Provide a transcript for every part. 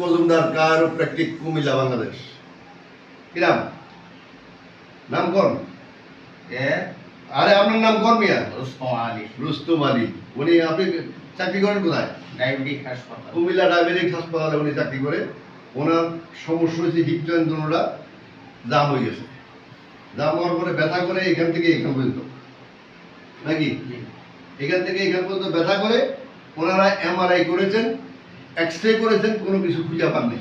মজুমদার কায়োপ্র্যাকটিক কুমিল্লা বাংলাদেশ? কিরাম নাম? কোন? আরে আপনার নাম কোন মিয়া? রুস্তম আলী। রুস্তুম আলী। উনি আপনি চাকরি করেন কোথায়? ডায়াবেটিক হাসপাতাল। কুমিল্লা ডায়াবেটিক হাসপাতালে উনি চাকরি করে। ওনার সমস্যা হয়েছে হিপ জাম হয়ে গেছে। জাম হওয়ার পরে ব্যথা করে এখান থেকে এখান পর্যন্ত। নাকি? এখান থেকে এখান পর্যন্ত ব্যথা করে ওনারা এমআরআই করেছেন। এক্স রে করেছেন কোনো কিছু খুঁজে পাননি।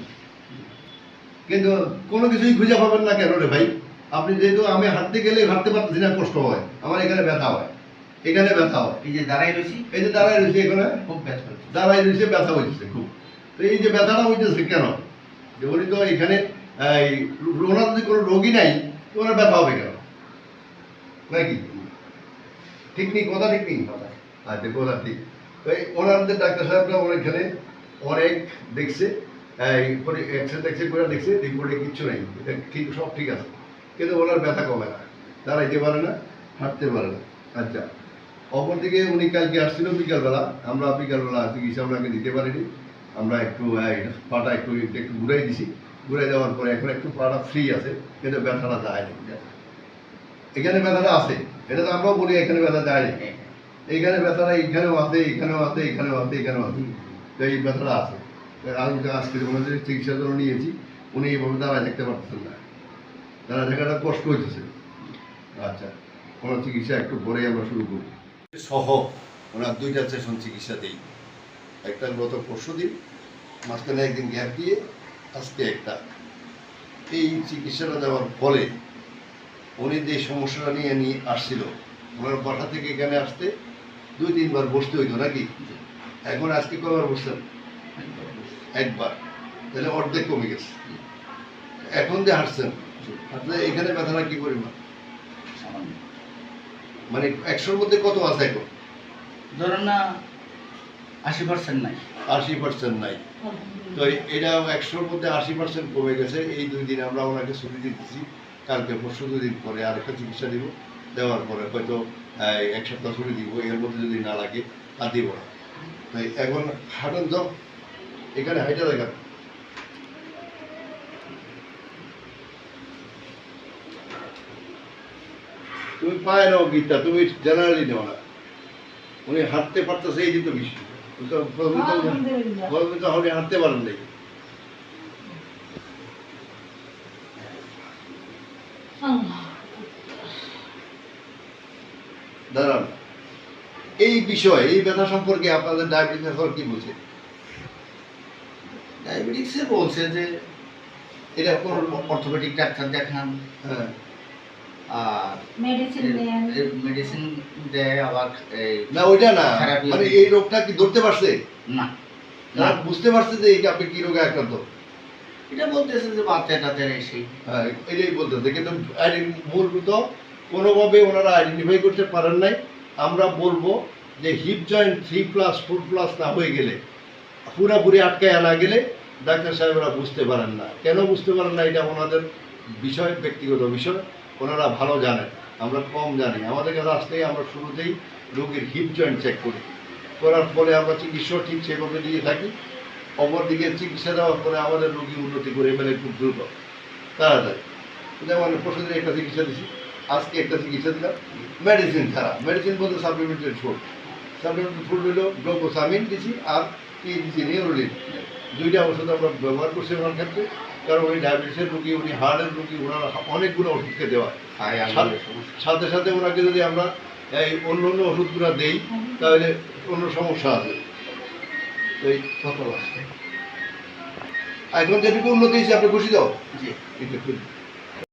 কিন্তু কোনো কিছুই খুঁজে পাবেন না কেন রে ভাই? আপনি যেহেতু আমি হাঁটতে গেলে হাঁটতে পারতেছি না কষ্ট হয়। আমার এখানে ব্যথা হয়। এখানে ব্যথা হয়। এই যে দাঁড়াই রয়েছি। এই যে দাঁড়ায় রয়েছে এখানে। খুব ব্যথা দাঁড়ায় রয়েছে ব্যথা হইতেছে খুব। তো এই যে ব্যথাটা হইতেছে কেন? যে উনি তো এখানে এই ওনার যদি কোনো রোগী নাই তো ওনার ব্যথা হবে কেন? নাকি ঠিক নেই কথা ঠিক নেই? কথা। আচ্ছা কথা ঠিক। ওনাদের ডাক্তার সাহেবরা ওখানে অনেক দেখছে এক্সরে টেক্সরে করে দেখছে রিপোর্টে কিচ্ছু নেই। এটা ঠিক, সব ঠিক আছে। কিন্তু ওনার ব্যথা কমে না। দাঁড়াইতে পারে না, হাঁটতে পারে না। আচ্ছা অপরদিকে উনি কালকে আসছিল বিকালবেলা। আমরা বিকালবেলা চিকিৎসা ওনাকে দিতে পারিনি। আমরা একটু পাটা একটু একটু ঘুরাই দিছি। ঘুরাই দেওয়ার পরে এখন একটু পাটা ফ্রি আছে, কিন্তু ব্যথাটা যায়নি এখানে ব্যথাটা আছে। এটা তো আমরাও বলি, এখানে ব্যথা যায়নি এইখানে ব্যথাটা এইখানেও আছে এইখানেও আছে এইখানেও আছে এইখানেও আছে। এই ব্যথাটা আছে। আমি আজকে ওনাদের চিকিৎসার জন্য নিয়েছি, উনি এইভাবে দাঁড়ায় থাকতে পারতেছেন না। দাঁড়ায় থাকাটা কষ্ট হইতেছে। আচ্ছা ওনার চিকিৎসা একটু পরেই আমরা শুরু করব। সহ ওনার দুইটা সেশন চিকিৎসা দিই। একটা গত পরশু দিন, মাঝখানে একদিন গ্যাপ দিয়ে আজকে একটা। এই চিকিৎসাটা দেওয়ার ফলে উনি যে সমস্যাটা নিয়ে নিয়ে আসছিল, ওনার বাসা থেকে এখানে আসতে দুই তিনবার বসতে হইতো নাকি? এখন আজকে কবার বসছেন? একবার। তাহলে অর্ধেক কমে গেছে। এখন যে হাঁটছেন আপনার এখানে ব্যথাটা কি পরিমাণ? মানে একশোর মধ্যে কত আছে এখন? ধরুন না আশি পার্সেন্ট নাই। আশি পার্সেন্ট নাই। তো এটা একশোর মধ্যে আশি পার্সেন্ট কমে গেছে। এই দুই দিন আমরা ওনাকে ছুটি দিতেছি কালকে পরশু দুদিন পরে আরেকটা চিকিৎসা দিব। দেওয়ার পরে হয়তো এক সপ্তাহ ছুটি দিব। এর মধ্যে যদি না লাগে আর দিব না। এখন হাঁটুন তো এখানে হাইটা দেখা তুমি পায় নাও গীতটা তুমি জেনারেলি নেও না। উনি হাঁটতে পারতেছে এই বিষয় আপনি হাঁটতে পারেন দাঁড়ান। এই বিষয় এই ব্যথা সম্পর্কে আপনাদের ডায়াবেটিস কি বলছে? ডায়াবেটিক্সে বলছে যে এটা কোন অর্থোপেডিক ডাক্তার দেখান হ্যাঁ। আর মেডিসিন দেয় আবার না ওইটা না। মানে এই রোগটা কি ধরতে পারছে? না। বুঝতে পারছে যে এইটা আপনি কি রোগে আক্রান্ত? এটা বলতেছে যে বাচ্চা টাতের এসে হ্যাঁ এটাই বলতেছে। কিন্তু কোনোভাবে ওনারা আইডেন্টিফাই করতে পারেন নাই। আমরা বলব যে hip joint three plus four plus না হয়ে গেলে, পুরাপুরি আটকায় আনা গেলে ডাক্তার সাহেবরা বুঝতে পারেন না। কেন বুঝতে পারেন না? এটা ওনাদের বিষয়, ব্যক্তিগত বিষয়। ওনারা ভালো জানেন। আমরা কম জানি। আমাদের কাছে আসলেই আমরা শুরুতেই রোগীর হিপ জয়েন্ট চেক করি। করার ফলে আমরা চিকিৎসা ঠিক সেভাবে দিয়ে থাকি। অপরদিকে চিকিৎসা দেওয়ার পরে আমাদের রোগী উন্নতি করে ফেলে খুব দ্রুত। তাড়াতাড়ি। যেমন পরশুদিন একটা চিকিৎসা দিছি। আজকে একটা চিকিৎসা দিলাম। মেডিসিন ছাড়া। মেডিসিন বলতে সাপ্লিমেন্টারি ফুড সাপ্লিমেন্টারি ফুড হলো গ্লোকোসামিন দিছি আর কি দিছি নিউরোলিন দুইটা ওষুধ আমরা ব্যবহার করছি ওনার ক্ষেত্রে। কারণ উনি ডায়াবেটিসের রুগী উনি হার্টের রুগী ওনার অনেকগুলো ওষুধ খেতে হয় সাথে- সাথে ওনাকে যদি আমরা এই অন্য অন্য ওষুধগুলো দেই তাহলে অন্য সমস্যা আছে। এই আছে এখন যেটুকু উন্নতি হয়েছে আপনি খুশি দাও জি। এটা খুব